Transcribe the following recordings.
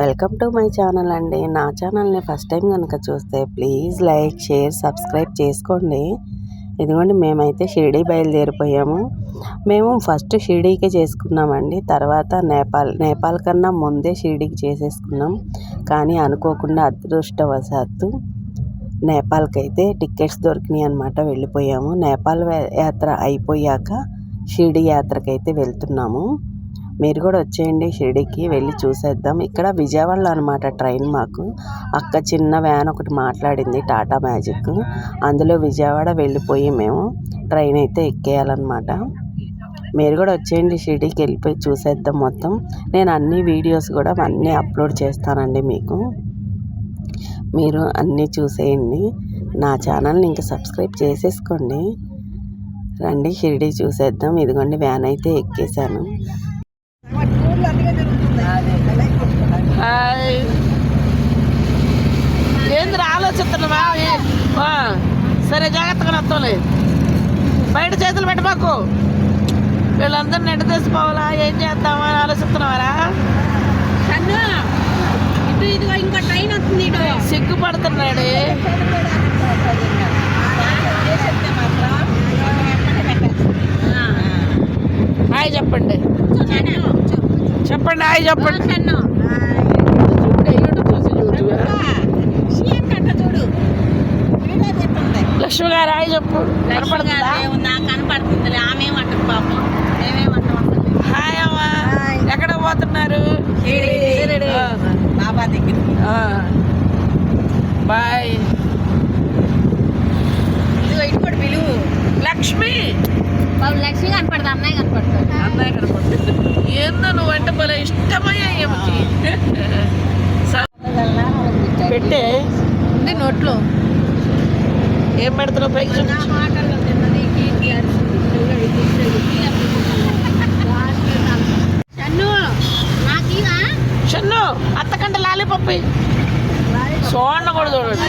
Welcome to my channel అండి. నా ఛానల్ని ఫస్ట్ టైం కనుక చూస్తే ప్లీజ్ లైక్ షేర్ సబ్స్క్రైబ్ చేసుకోండి. ఇదిగోండి మేమైతే షిరిడీ బయలుదేరిపోయాము. మేము ఫస్ట్ షిరిడీకే చేసుకున్నామండి. తర్వాత నేపాల్ నేపాల్ కన్నా ముందే షిరిడీకి చేసేసుకున్నాం. కానీ అనుకోకుండా అదృష్టవశాత్తు నేపాల్కి అయితే టికెట్స్ దొరికినాయి అనమాట వెళ్ళిపోయాము. నేపాల్ యాత్ర అయిపోయాక షిరిడీ యాత్రకైతే వెళ్తున్నాము. మీరు కూడా వచ్చేయండి షిరిడికి వెళ్ళి చూసేద్దాం. ఇక్కడ విజయవాడలో అనమాట ట్రైన్ మాకు. అక్క చిన్న వ్యాన్ ఒకటి మాట్లాడింది టాటా మ్యాజిక్. అందులో విజయవాడ వెళ్ళిపోయి మేము ట్రైన్ అయితే ఎక్కేయాలన్నమాట. మీరు కూడా వచ్చేయండి షిరిడికి వెళ్ళిపోయి చూసేద్దాం మొత్తం. నేను అన్ని వీడియోస్ కూడా అన్నీ అప్లోడ్ చేస్తానండి మీకు. మీరు అన్నీ చూసేయండి. నా ఛానల్ని ఇంకా సబ్స్క్రైబ్ చేసేసుకోండి. రండి షిరిడి చూసేద్దాం. ఇదిగోండి వ్యాన్ అయితే ఎక్కేసాను హాయ్. ఏంది ఆలోచిస్తున్నావా? సరే జాగ్రత్తగా నత్తలే బయట చేతులు పెట్టమాకు. వీళ్ళందరిని ఎట్ట తీసుకోవాలా ఏం చేద్దామా అని ఆలోచిస్తున్నావారా? సన్ను ఇటు ఇదిగో ఇంకో ట్రైన్ వస్తుంది ఇటు. సిగ్గుపడుతున్నాడు. హాయ్ చెప్పండి. చెప్పండి హాయ్ చెప్పండి. లక్ష్మి గారు హాయ్ చెప్పు. కనపడుతుందా? నాకు కనపడుతుంది ఆమె అంటుంది పాపం. మేమేమంటాం హాయ్ అమ్మా. ఎక్కడ పోతున్నారు. బాబా దగ్గర. ఆ. బాయ్. ఇటు పిలువు. లక్ష్మి. బాబు లక్ష్మి కనపడదు అమ్మాయి కనపడుతుంది అన్నయ్య కనపడుతుంది ఏందో నువ్వంటే భలే ఇష్టమయ్యా ఏమిటి పెట్టే. ఉంది నోట్లో. ఏం పెడుతున్నావు పైకి షన్ను అత్తకంటే లాలిపప్పి. చూడండి కూడా చూడండి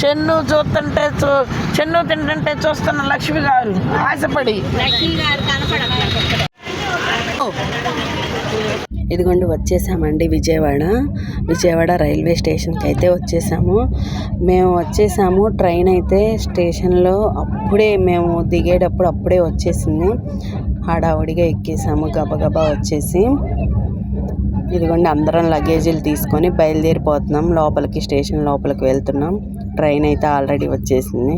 షన్ను చూస్తుంటే చూ షన్ను తింటుంటే చూస్తున్న లక్ష్మి గారు ఆశపడి. ఇదిగోండి వచ్చేసామండి విజయవాడ. విజయవాడ రైల్వే స్టేషన్కి అయితే వచ్చేసాము. మేము వచ్చేసాము. ట్రైన్ అయితే స్టేషన్లో అప్పుడే మేము దిగేటప్పుడు అప్పుడే వచ్చేసింది. హడావుడిగా ఎక్కేసాము. గబగబా వచ్చేసి ఇదిగోండి అందరం లగేజీలు తీసుకొని బయలుదేరిపోతున్నాం. లోపలికి స్టేషన్ లోపలికి వెళ్తున్నాం. ట్రైన్ అయితే ఆల్రెడీ వచ్చేసింది.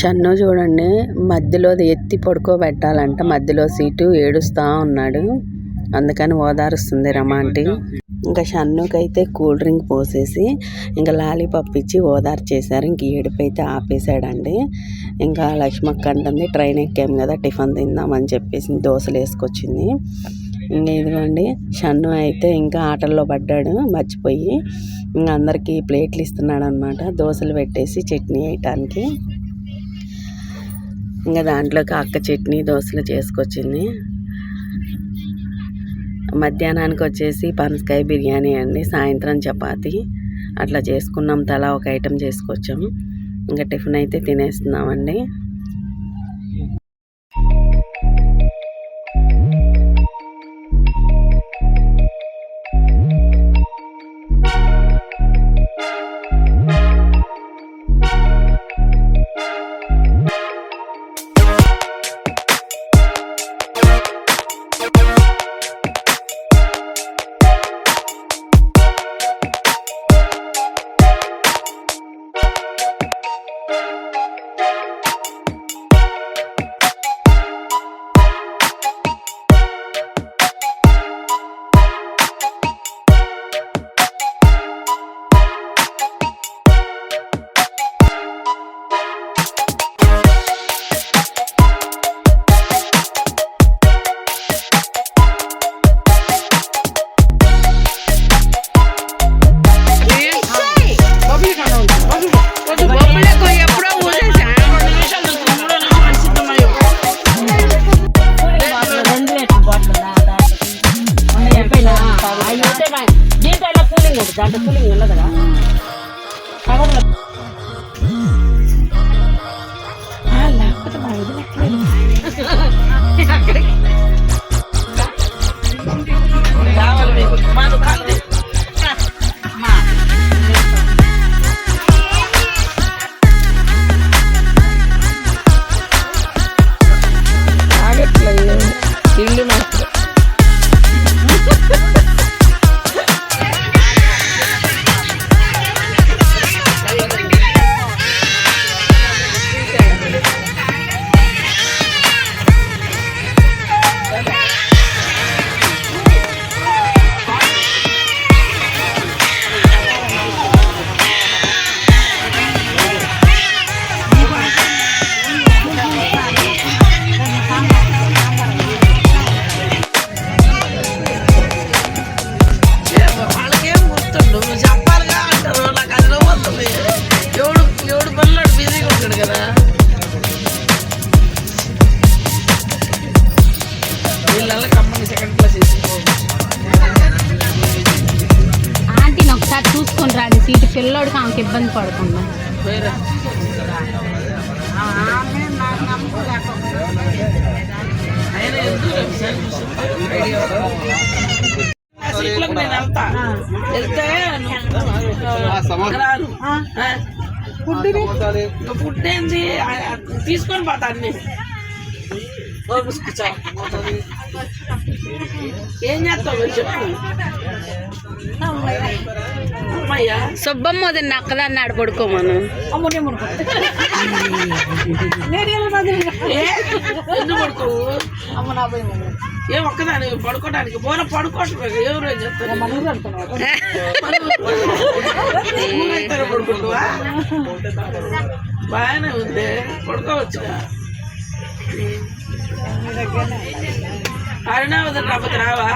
షన్ను చూడండి. మధ్యలో ఎత్తి పడుకోబెట్టాలంట. మధ్యలో సీటు ఏడుస్తా ఉన్నాడు. అందుకని ఓదారుస్తుంది రమాంటి ఇంకా షన్నుకైతే అయితే కూల్ డ్రింక్ పోసేసి ఇంకా లాలీపాప్ ఇచ్చి ఓదార్చేశారు. ఇంక ఏడుపు అయితే ఆపేశాడండి. ఇంకా లక్ష్మక్క అంటుంది ట్రైన్ ఎక్కాం కదా టిఫిన్ తిందామని చెప్పేసి దోశలు వేసుకొచ్చింది. ఇంకా ఇదిగోండి షన్ను అయితే ఇంకా ఆటల్లో పడ్డాడు మర్చిపోయి. ఇంకా అందరికీ ప్లేట్లు ఇస్తున్నాడు అనమాట దోశలు పెట్టేసి చట్నీ వేయటానికి. ఇంకా దాంట్లోకి అక్క చట్నీ దోశలు చేసుకొచ్చింది. మధ్యాహ్నానికి వచ్చేసి పనసకాయ బిర్యానీ అండి సాయంత్రం చపాతి. అట్లా చేసుకున్నాం తలా ఒక ఐటెం చేసుకొచ్చాము ఇంకా టిఫిన్ అయితే తినేస్తున్నామండి. అన్ని. ఏం చేస్తావు చెప్పు. సుబ్బమ్మ వదిన అక్కదన్నాడు పడుకోమను ఏ? ఒక్కదాని పడుకోవడానికి పోన పడుకోవట్లేదు ఎవరు చెప్తారు? బాగానే ఉంది. పడుకోవచ్చుగా. అరుణావతి రాబోతు రావా?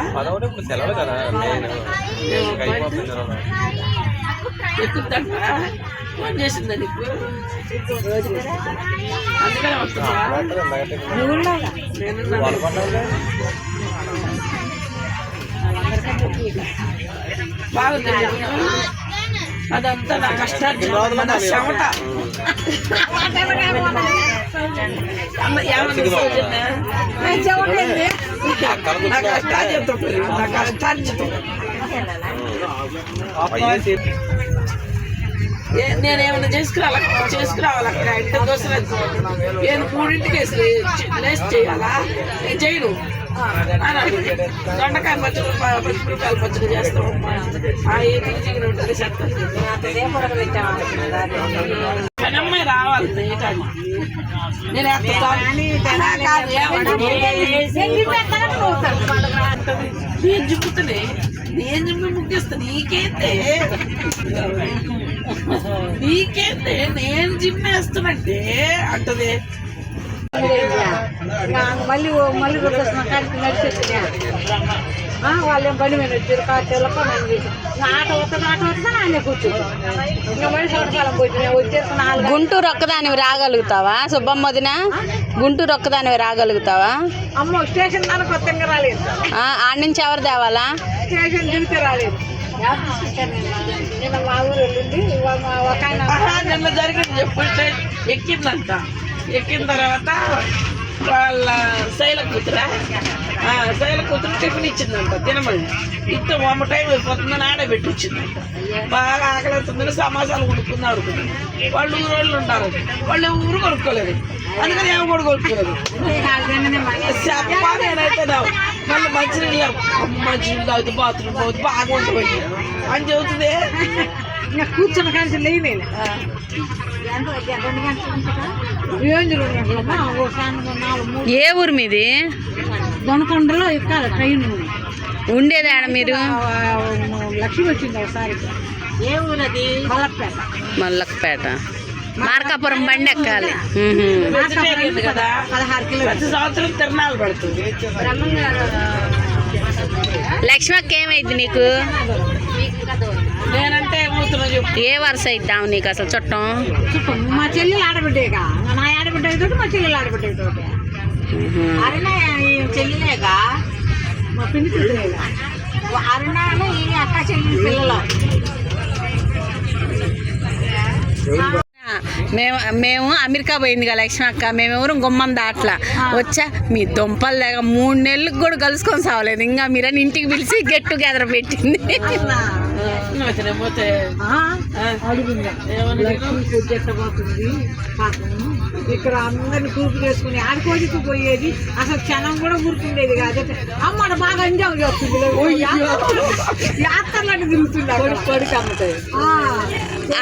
ఫోన్ చేసిందా నీకు? అందుకనే వస్తున్నావా నేనున్నాను. బాగుంది. నీకు? అదంతా నా నా చెమట నేనేమన్నా ఏమన్నా సౌజన్య? నా కష్టార్జితం నేను చేసుకురావాలి చేసుకురావాలి అక్కడ ఇంటి దోశ నేను మూడింటికి వేసి లే- లేచి చేయాలా నేను చేయను అని అడిగింది. దొండకాయ పచ్చడి ప- పచ్చిమిరపకాయల పచ్చడి చేస్తాం ఆ ఏది జిగిన ఉంటుంది రావాలి. నేను నేను నేను చెప్పి నీకేంటే నీకేంటే నేను జిమ్మేస్తున్నట్టే అంటది. మళ్ళీ మళ్ళీ గుర్తొస్తున్న కాడికి నడిచి వచ్చినా. వాళ్ళు ఏం బండి మీద వచ్చారు నేను చేసి. ఆట వస్తుంది ఆట వస్తుంది ఆయన కూర్చుంది ఇంకా మళ్ళీ సోటకాలం పోయి నేను వచ్చేసి నాలుగు గుంటూరు ఒక్కదానివి రాగలుగుతావా సుబ్బమ్మదిన గుంటూరు ఒక్కదానివి రాగలుగుతావా? అమ్మ స్టేషన్ దానికి కొత్తగా రాలేదు. ఆ, ఆడ నుంచి ఎవరు తేవాలా? స్టేషన్ దిగితే రాలేదు. నిన్న మా ఊరు వెళ్ళింది ఒక ఆయన జరిగింది చెప్పుంటే ఎక్కిందంట. ఎక్కిన తర్వాత వాళ్ళ శైల కూతురా? శైల కూతురు టిఫిన్ ఇచ్చిందంట తినమని. ఇంత ఒమ్మ టైం అయిపోతుందని ఆడే పెట్టి ఇచ్చిందంట బాగా ఆకలి అవుతుందని సమాసాలు అనుకున్నాను వాళ్ళు ఊరు వాళ్ళు ఉంటారు వాళ్ళు ఊరు కొనుక్కోలేదు. అందుకని ఏమి కూడా కొనుక్కోలేదు. చెప్పా నేనైతే నా మళ్ళీ మంచినీళ్ళు మంచినీళ్ళు తాగుతుంది బాత్రూమ్ పోతే బాగా ఉంటుంది అని చెబుతుంది ఇంకా కూర్చున్న కానీ నాలుగు మూడు. ఏ ఊరు మీది? దొనకొండలో ఎక్కాలి ట్రైన్ ఉండేది ఆడ మీరు? లక్ష్మి వచ్చింది ఒకసారి. ఏ ఊరది? బలపేట మల్లక్పేట. మార్కాపురం బండి ఎక్కాలి. తిరణాలు పెడుతుంది. లక్ష్మక్క ఏమైంది నీకు? నేనంటే ఏ వరుస ఇద్దాం నీకు అసలు చుట్టం? మా చెల్లెలు ఆడబిడ్డేగా. నా ఆడబిడ్డ మా చెల్లెలు ఆడబిడ్డ తోటి. మ్హూ. అరుణ ఈ చెల్లెలేగా మా పిన్ని కూతురేగా. అరుణ ఈ అక్క చెల్లి పిల్లలు. మేము మేము అమెరికా పోయింది కదా లక్ష్మి అక్క మేమెవరు గుమ్మం దాట్లా. వచ్చా మీ దుంపలు లేక మూడు నెలలకు కూడా కలుసుకొని సావలేదు. ఇంకా మీరని ఇంటికి పిలిచి గెట్ టుగెదర్ పెట్టింది. ఏమని లక్ష్మి పొద్దుట్టబోతుంది పాపం. ఇక్కడ అందరిని కూపు చేసుకుని ఆడుకోడికి పోయేది. అసలు క్షణం కూడా ఊరుకుండేది కాదు. అమ్మ బాగా ఎంజాయ్ చేస్తుంది. యాత్రలను తిరుగుతున్నాడు కొడుకు అమ్మతాయి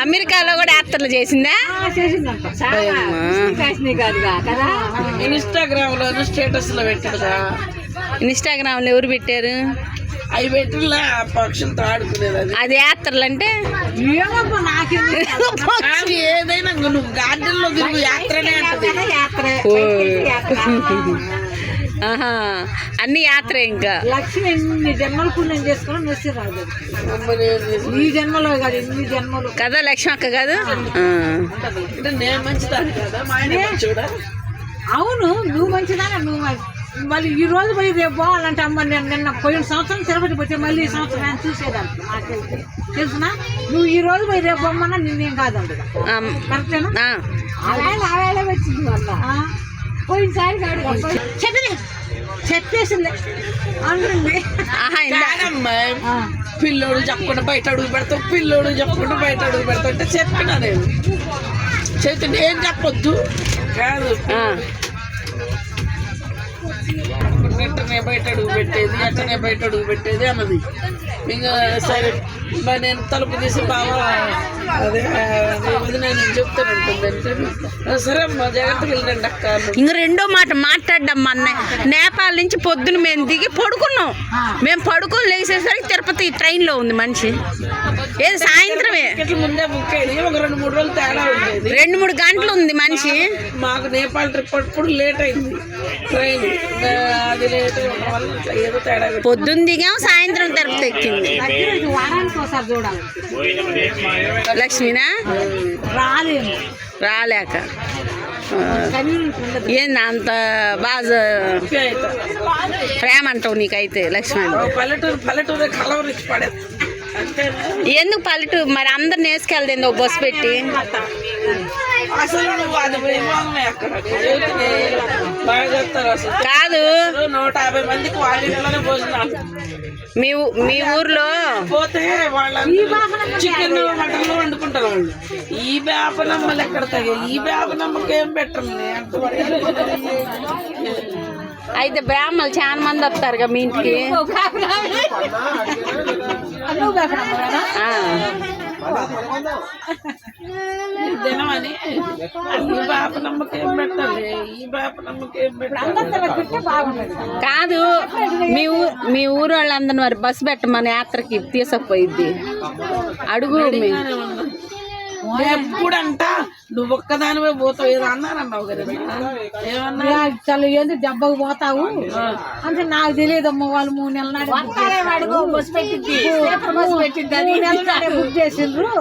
అమెరికాలో కూడా యాత్రలు చేసిందా? చేసిందంట. కాదుగా కదా? ఇన్స్టాగ్రామ్లో స్టేటస్లో పెట్టాడుగా ఇన్స్టాగ్రామ్లో ఎవరు పెట్టారు? అవి పెట్టిలా పక్షులతో ఆడుకునేది అది యాత్రలు అంటే? ఏదైనా నువ్వు గార్డెన్లో తిరుగు యాత్రనే యాత్ర. ఆహా. అన్ని యాత్ర ఇంకా? లక్ష్మి ఎన్ని జన్మలు పుణ్యం చేసుకుని నొచ్చి రాదు. ఈ జన్మలో కాదు ఎన్ని జన్మలు. కదా లక్ష్మి అక్క కాదు. అంటే నేను మంచిదాన్ని కదా? మా ఆయన మంచిదా అవును నువ్వు మంచిదానా నువ్వు మంచి- మళ్ళీ ఈ రోజు పోయి రేపు పోవాలంటే అమ్మ నేను నిన్న పోయిన సంవత్సరం తిరుపతి పోతే మళ్ళీ ఈ సంవత్సరం నేను చూసేదాన్ని నాకు తెలిసి తెలుసునా? నువ్వు ఈ రోజు పోయి రేపు పోమ్మన్నా నిన్నేం కాదండి ఆ, కరెక్టేనా? ఆ. ఆవేళ ఆవేళ వచ్చింది వల్ల పోయినసారి కాదు చెప్పలే చెప్పేసింది. పిల్లోడు చెప్పకుండా బయట అడుగు పెడతావు పిల్లోడు చెప్పకుండా బయట అడుగు పెడతావు అంటే చెప్పినా నేను. చెప్తే ఏం చెప్పొద్దు? కాదు. ఆ. వెంటనే బయట అడుగు పెట్టేది అట్టనే బయట అడుగు పెట్టేది అన్నది ఇంకా సరే మరి నేను తలుపు తీసి బాగా అదే నేను చెప్తాను అంటే సరే అమ్మా జాగ్రత్తగా వెళ్ళండి అక్క. ఇంక రెండో మాట మాట్లాడ్డాం అన్న. నేపాల్ నుంచి పొద్దున మేము దిగి పడుకున్నాం. మేము పడుకొని లేచేసరికి తిరుపతి ట్రైన్లో ఉంది మనిషి. ఏది సాయంత్రమే? ముందే బుక్ అయ్యి ఒక రెండు మూడు రోజులు తేడా ఉండేది. రెండు మూడు గంటలు ఉంది మనిషి. మాకు నేపాల్ ట్రిప్ అప్పుడు లేట్ అయింది. ట్రైన్ అది లేట్ ఏదో తేడా. పొద్దున్న దిగాం సాయంత్రం సాయంత్రం తరపు దగ్గర వారానికి ఒకసారి చూడాలి లక్ష్మినా? రాలేము రాలేక ఏంది అంత బాగా ప్రేమ అంటావు నీకైతే లక్ష్మి పల్లెటూరు పల్లెటూరు కలవరించి పడేది ఎందుకు పల్లెటూరు మరి అందరిని వేసుకెళ్తుంది ఒక బస్సు పెట్టి? కాదు. నూట యాభై మందికి వాళ్ళ ఇంట్లోనే భోజనాలు. మీ మీ ఊర్లో పోతే చికెన్ మటన్ వండుకుంటారు వాళ్ళు. ఈ వేపనమ్మలు ఎక్కడ తగ్గాయి? ఈ వేపనమ్మకి ఏం పెట్టరు? అంత అయితే బ్రాహ్మణులు చాలా మంది వస్తారుగా మీ ఇంటికి. దినమని ఈ బాప పెట్టాలి ఈ బాప పెట్టాలి కాదు మీ ఊ మీ ఊరు వాళ్ళందరిని మరి బస్సు పెట్టమని యాత్రకి తీసుకుపోయిద్ది. అడుగు మీ- ఎప్పుడంట నువ్వు ఒక్కదానివే పోతావు. ఏదో అన్నారన్నావు కదా ఏమన్నా? చలు ఏంది? దెబ్బకు పోతావు? అంటే నాకు తెలియదు అమ్మ వాళ్ళు మూడు నెలల నాడే బుక్ చేసిండ్రు.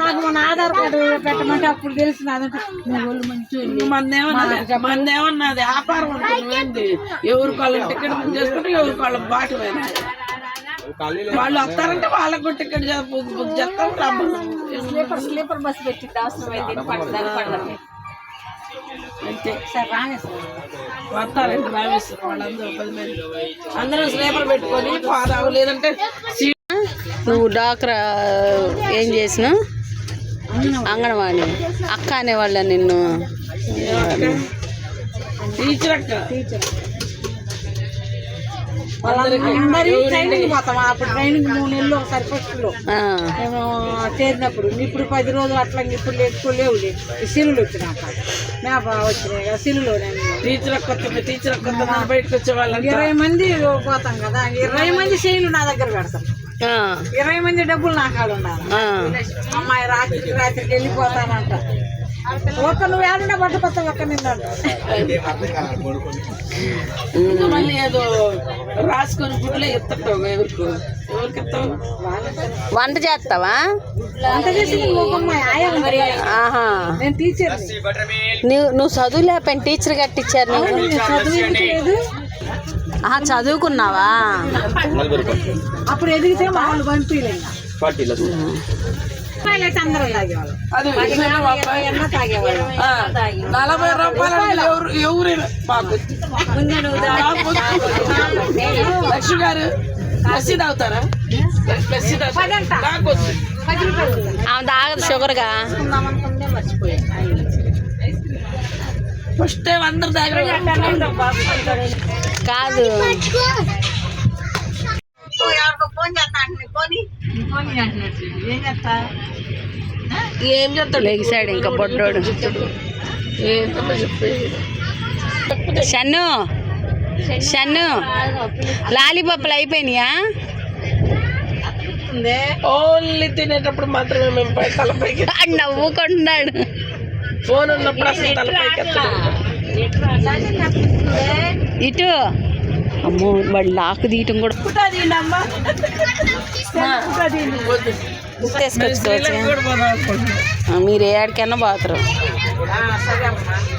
నాకు మన ఆధార్ కార్డు పెట్టమంటే అప్పుడు తెలిసింది. అదంటే వాళ్ళు మంచి మందేమన్నది మందేమన్నది వ్యాపారం ఉంటుంది ఎవరు వాళ్ళ టికెట్ బుక్ చేసుకుంటే ఎవరు వాళ్ళ బాట వాళ్ళు వస్తారంటే వాళ్ళకు టికెట్ బుక్ చేస్తాం. స్లీపర్ స్లీపర్ బస్ పెట్టింది అవసరం అయితే పడదని పడదని అంతే. సరే వాళ్ళందరూ పది మంది. అందరూ స్లీపర్ పెట్టుకొని పోదాము లేదంటే నువ్వు డాక్రా ఏం చేసినావు? అంగన్వాడి. అక్క అనేవాళ్ళ నిన్ను. టీచర్ అక్క. వాళ్ళందరి ట్రైనింగ్ పోతాం. అప్పుడు ట్రైనింగ్ మూడు నెలలు ఒకసారి ఫస్ట్లో. ఆ, మేము చేరినప్పుడు ఇప్పుడు పది రోజులు అట్లా ఇప్పుడు ఎక్కువ లేవు. సిలులు వచ్చినాక మేప వచ్చినాయి కదా సిలులో టీచర్ వస్తుంది టీచర్ వస్తుంది బయటకు వచ్చే వాళ్ళంతా. ఇరవై మంది పోతాం కదా ఇరవై మంది శైలు నా దగ్గర పెడతాం. ఇరవై మంది డబ్బులు నా కాడ ఉండాలి. అమ్మాయి రాత్రికి రాత్రికి వెళ్ళిపోతానంట. ఒక్క నువ్వు ఏడన్నా పట్టుకొస్తావు ఒక్క నిన్నంట ఇంకా మళ్ళీ ఏదో రాసుకొని గుడ్లే ఎత్తుంటావు ఎవరికి? ఎవరికి ఎత్తావు వంట చేస్తావా నేను టీచర్ నువ్వు నువ్వు చదువు లేపని టీచర్ కట్టించారు ఆహా, చదువుకున్నావా? అప్పుడు ఎదిగితే మా వాళ్ళు పంపించలేదు అయితే అందరూ తాగేవాళ్ళు అది విషయం అబ్బాయి. ఎన్న తాగేవాళ్ళు ఆ, నలభై రూపాయలు అంటే ఎవరు ఎవరైనా మాకు మాకు లక్ష్మి గారు లస్సీ తాగుతారా లస్సీ తాగుతారా నాకు వద్దు. పది రూపాయలు ఆమె తాగదు షుగర్గా అనుకుందే మర్చిపోయాను ఫస్ట్ టైం అందరు దగ్గర కాదు ఎవరికో ఫోన్ చేస్తా ఏం చేస్తా? ఏం చెప్తాడు లెగిసాడు ఇంకా పొట్టోడు షన్ను షన్ను లాలీపాప్లు అయిపోయినాయా? ఓన్లీ తినేటప్పుడు మాత్రమే మేము పై తలపైకి నవ్వుకుంటున్నాడు. ఫోన్ ఉన్నప్పుడు అసలు తలపైకి. ఇటు. అమ్మో వాడు లాక్ తీయటం కూడా మీరు ఏ ఆడికైనా పోతారు.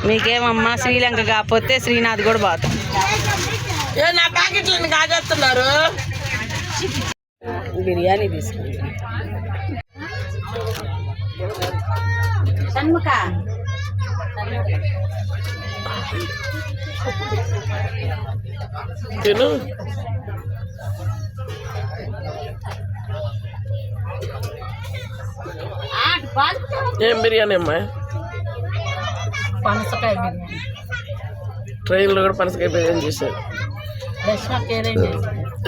మీకేమమ్మా శ్రీలంక కాకపోతే శ్రీనాథ్ కూడా పోతాం. ఏ నా ప్యాకెట్లను కాజేస్తున్నారు. బిర్యానీ తీసుకుంటాం షణ్ముఖ. తిను. ఏం బిర్యానీ అమ్మా? పనసకాయ బిర్యానీ. ట్రైన్లో కూడా పనసకాయ బిర్యానీ చేశారు.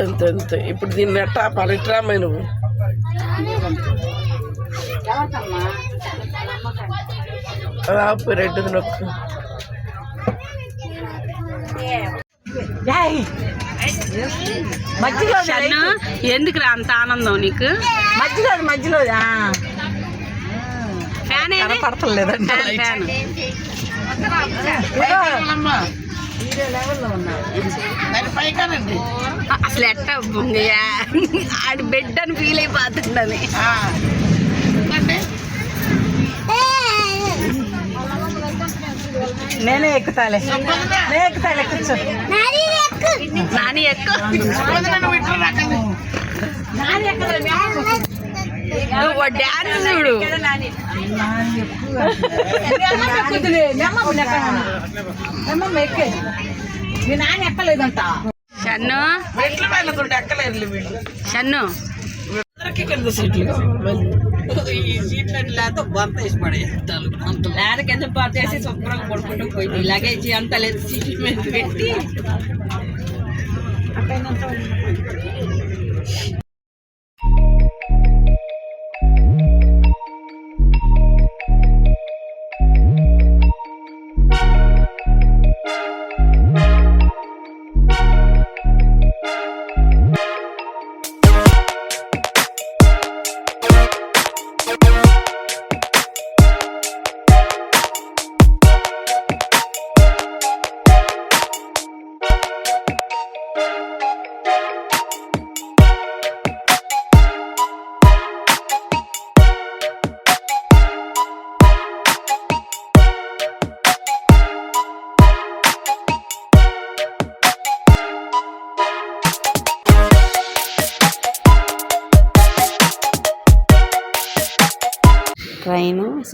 అంతే అంతే. ఇప్పుడు దీన్ని ఎట్టా పరిట్రామై నువ్వు? ఎవరికమ్మా ఆపు రెడ్డి నొక్కు. మధ్యలో ఎందుకురా అంత ఆనందం నీకు? మధ్యలో మధ్యలో ఫ్యాన్ ఏది? కనపడతలేదండి ఫ్యాన్, అసలు ఎట్ట ఆడి బెడ్ అని ఫీల్ అయిపోతుండని అంటే నేనే ఎక్కుతాలే. నేను ఎక్కుతాలే కూర్చో. నాని ఎక్కువ నువ్వు ఇట్లా రాకండి నాని ఎక్కదు నువ్వు డాన్స్ చూడు. మీ నాన్న. ఎక్కలేదంట. షన్ను? షన్ను? కింద సీట్లు ఈ సీట్లు లేకపోతే బంత వేసి పడేస్తారు లేక కింద పాతేసి శుభ్రంగా పడుకుంటూ పోయింది లగేజ్ అంత లేదు సీట్ మీద పెట్టి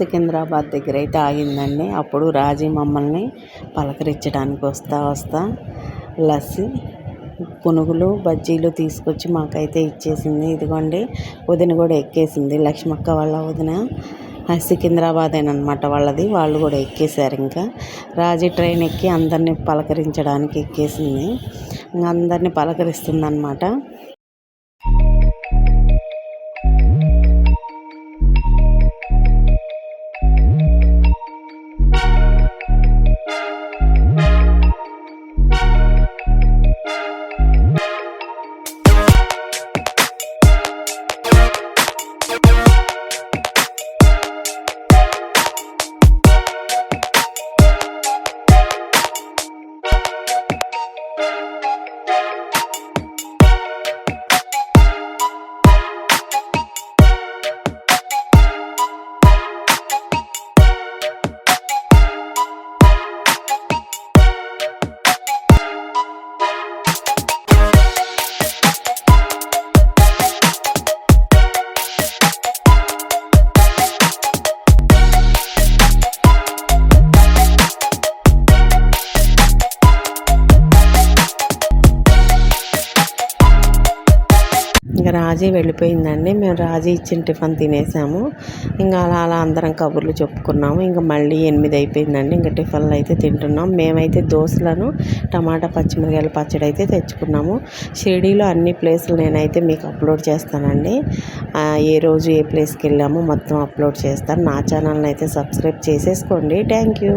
సికింద్రాబాద్ దగ్గర అయితే ఆగిందండి. అప్పుడు రాజీ మమ్మల్ని పలకరించడానికి వస్తా వస్తా లస్సి పునుగులు బజ్జీలు తీసుకొచ్చి మాకైతే ఇచ్చేసింది. ఇదిగోండి వదిన కూడా ఎక్కేసింది. లక్ష్మక్క వాళ్ళ వదిన సికింద్రాబాదేనమాట వాళ్ళది. వాళ్ళు కూడా ఎక్కేశారు ఇంకా. రాజీ ట్రైన్ ఎక్కి అందరినీ పలకరించడానికి ఎక్కేసింది. ఇంకా అందరినీ పలకరిస్తుంది ఇంకా రాజీ వెళ్ళిపోయిందండి. మేము రాజీ ఇచ్చిన టిఫిన్ తినేసాము. ఇంకా అలా అలా అందరం కబుర్లు చెప్పుకున్నాము. ఇంకా మళ్ళీ ఎనిమిది అయిపోయిందండి. ఇంకా టిఫిన్లు అయితే తింటున్నాం. మేమైతే దోశలను టమాటా పచ్చిమిరకాయల పచ్చడి అయితే తెచ్చుకున్నాము. షిరిడీలో అన్ని ప్లేసులు నేనైతే మీకు అప్లోడ్ చేస్తానండి. ఏ రోజు ఏ ప్లేస్కి వెళ్ళామో మొత్తం అప్లోడ్ చేస్తాను. నా ఛానల్ని అయితే సబ్స్క్రైబ్ చేసేసుకోండి. Thank you.